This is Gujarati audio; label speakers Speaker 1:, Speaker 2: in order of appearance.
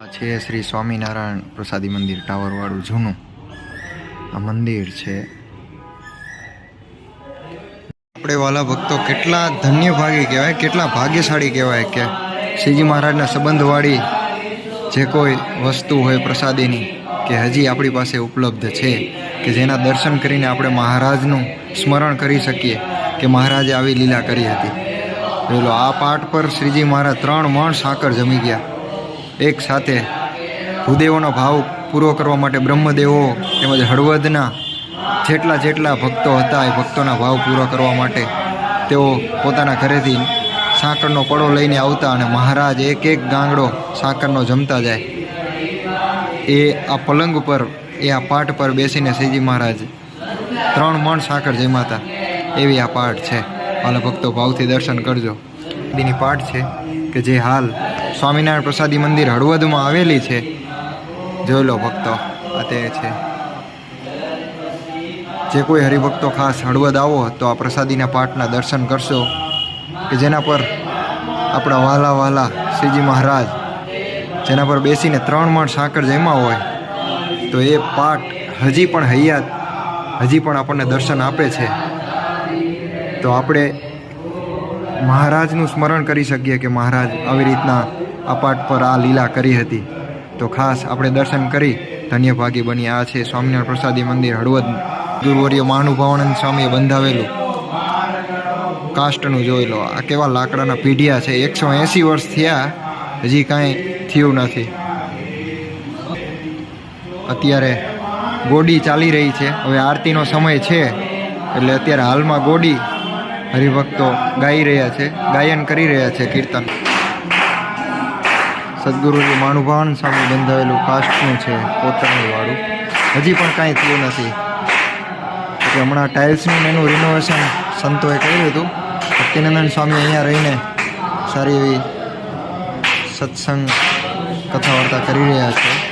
Speaker 1: છે શ્રી સ્વામિનારાયણ પ્રસાદી મંદિર, ટાવરવાળું જૂનું. આ મંદિર છે. આપણે વાલા ભક્તો કેટલા ધન્ય ભાગી કહેવાય, કેટલા ભાગ્યશાળી કહેવાય કે શ્રીજી મહારાજના સંબંધવાળી જે કોઈ વસ્તુ હોય પ્રસાદીની કે હજી આપણી પાસે ઉપલબ્ધ છે, કે જેના દર્શન કરીને આપણે મહારાજનું સ્મરણ કરી શકીએ, કે મહારાજે આવી લીલા કરી હતી. પેલો આ પાઠ પર શ્રીજી મહારાજ ત્રણ મણ સાકર જમી ગયા. એક સાથે ભૂદેવોનો ભાવ પૂરો કરવા માટે બ્રહ્મદેવો તેમજ હળવદના જેટલા જેટલા ભક્તો હતા એ ભક્તોના ભાવ પૂરો કરવા માટે તેઓ પોતાના ઘરેથી સાકરનો પડો લઈને આવતા અને મહારાજ એક એક ગાંગડો સાકરનો જમતા જાય. એ આ પલંગ ઉપર, એ આ પાઠ પર બેસીને શ્રીજી મહારાજ ત્રણ મણ સાકર જમાતા. એવી આ પાઠ છે. અને ભક્તો, ભાવથી દર્શન કરજો. દીની પાઠ છે કે જે હાલ સ્વામિનારાયણ પ્રસાદી મંદિર હળવદમાં આવેલી છે. જોઈ લો ભક્તો તે છે. જે કોઈ હરિભક્તો ખાસ હળવદ આવો તો આ પ્રસાદીના પાઠના દર્શન કરશો કે જેના પર આપણા વાલા વાલા શ્રીજી મહારાજ, જેના પર બેસીને ત્રણ મણ સાંકર જેમાં હોય, તો એ પાઠ હજી પણ હૈયાત, હજી પણ આપણને દર્શન આપે છે. તો આપણે મહારાજનું સ્મરણ કરી શકીએ કે મહારાજ આવી રીતના પાઠ પર આ લીલા કરી હતી. તો ખાસ આપણે દર્શન કરી ધન્ય ભાગી બની આ છે સ્વામિનારાયણ પ્રસાદી મંદિર હળવદ. ગુરુવર્ય મહાનુભાવાનંદ સ્વામીએ બંધાવેલું. કાસ્ટનું જોઈ લો. આ કેવા લાકડાના પીઢિયા છે. એકસો એંસી વર્ષ થયા. હજી કાંઈ થયું નથી. અત્યારે ગોડી ચાલી રહી છે. હવે આરતીનો સમય છે. એટલે અત્યારે હાલમાં ગોડી હરિભક્તો ગાઈ રહ્યા છે, ગાયન કરી રહ્યા છે કીર્તન. સદગુરુજી માણુભાન સામે બંધાવેલું કાસ્ટનું છે પોતાનું વાળું. હજી પણ કાંઈ થયું નથી. એટલે હમણાં ટાઇલ્સનું એનું રિનોવેશન સંતોએ કર્યું હતું ભક્તિનંદન સ્વામી અહીંયા રહીને સારી એવી સત્સંગ કથા વાર્તા કરી રહ્યા છે.